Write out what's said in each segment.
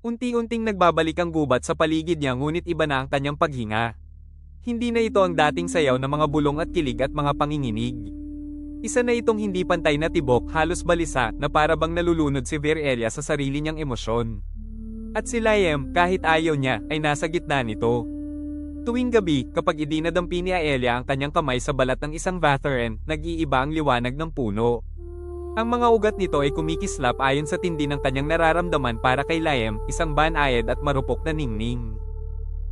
Unti-unting nagbabalik ang gubat sa paligid niya ngunit iba na ang kanyang paghinga. Hindi na ito ang dating sayaw ng mga bulong at kilig at mga panginginig. Isa na itong hindi pantay na tibok halos balisa na para bang nalulunod si Virelia sa sarili niyang emosyon. At si Liam, kahit ayaw niya, ay nasa gitna nito. Tuwing gabi, kapag idinadampi ni Aelia ang kanyang kamay sa balat ng isang Vatheren, nag-iiba ang liwanag ng puno. Ang mga ugat nito ay kumikislap ayon sa tindi ng kanyang nararamdaman para kay Liam, isang banayad at marupok na ningning.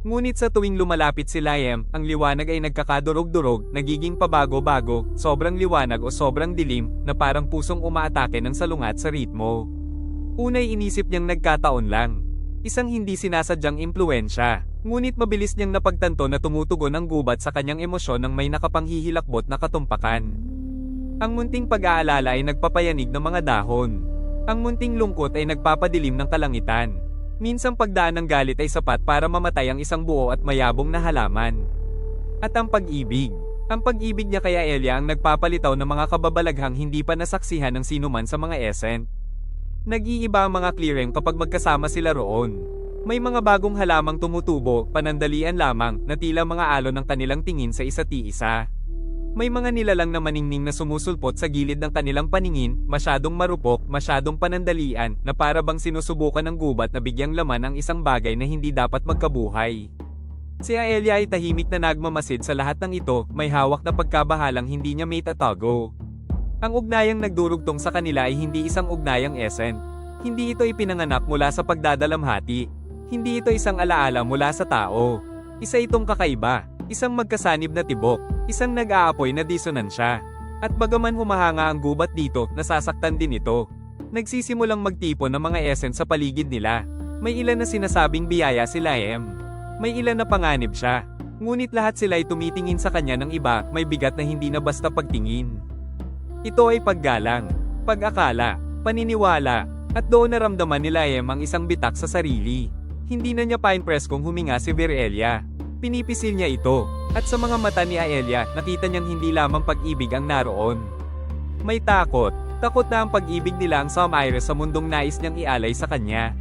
Ngunit sa tuwing lumalapit si Liam, ang liwanag ay nagkakadurog-durog, nagiging pabago-bago, sobrang liwanag o sobrang dilim, na parang pusong umaatake ng salungat sa ritmo. Unay inisip niyang nagkataon lang. Isang hindi sinasadyang impluensya. Ngunit mabilis niyang napagtanto na tumutugon ang gubat sa kanyang emosyon ng may nakapanghihilakbot na katumpakan. Ang munting pag-aalala ay nagpapayanig ng mga dahon. Ang munting lungkot ay nagpapadilim ng kalangitan. Minsang pagdaan ng galit ay sapat para mamatay ang isang buo at mayabong na halaman. At ang pag-ibig. Ang pag-ibig niya kaya Elia ang nagpapalitaw ng mga kababalaghang hindi pa nasaksihan ng sinuman sa mga Essent. Nag-iiba ang mga clearing kapag magkasama sila roon. May mga bagong halamang tumutubo, panandalian lamang, na tila mga alon ng kanilang tingin sa isa't isa. May mga nilalang na maningning na sumusulpot sa gilid ng kanilang paningin, masyadong marupok, masyadong panandalian, na para bang sinusubukan ng gubat na bigyang laman ang isang bagay na hindi dapat magkabuhay. Si Aelia ay tahimik na nagmamasid sa lahat ng ito, may hawak na pagkabahalang hindi niya may tatago. Ang ugnayang nagdurugtong sa kanila ay hindi isang ugnayang essent. Hindi ito ipinanganak mula sa pagdadalamhati. Hindi ito isang alaala mula sa tao. Isa itong kakaiba, isang magkasanib na tibok, isang nag-aapoy na disonansya. At bagaman humahanga ang gubat dito, nasasaktan din ito. Nagsisimulang magtipon ng mga essence sa paligid nila. May ilan na sinasabing biyaya sila M. May ilan na panganib siya. Ngunit lahat sila ay tumitingin sa kanya ng iba, may bigat na hindi na basta pagtingin. Ito ay paggalang, pag-akala, paniniwala, at doon naramdaman ni Laem ang isang bitak sa sarili. Hindi na niya pa-impress kung huminga si Virelia. Pinipisil niya ito, at sa mga mata ni Aelia, nakita niyang hindi lamang pag-ibig ang naroon. May takot, takot na ang pag-ibig nila ang Sam sa mundong nais niyang ialay sa kanya.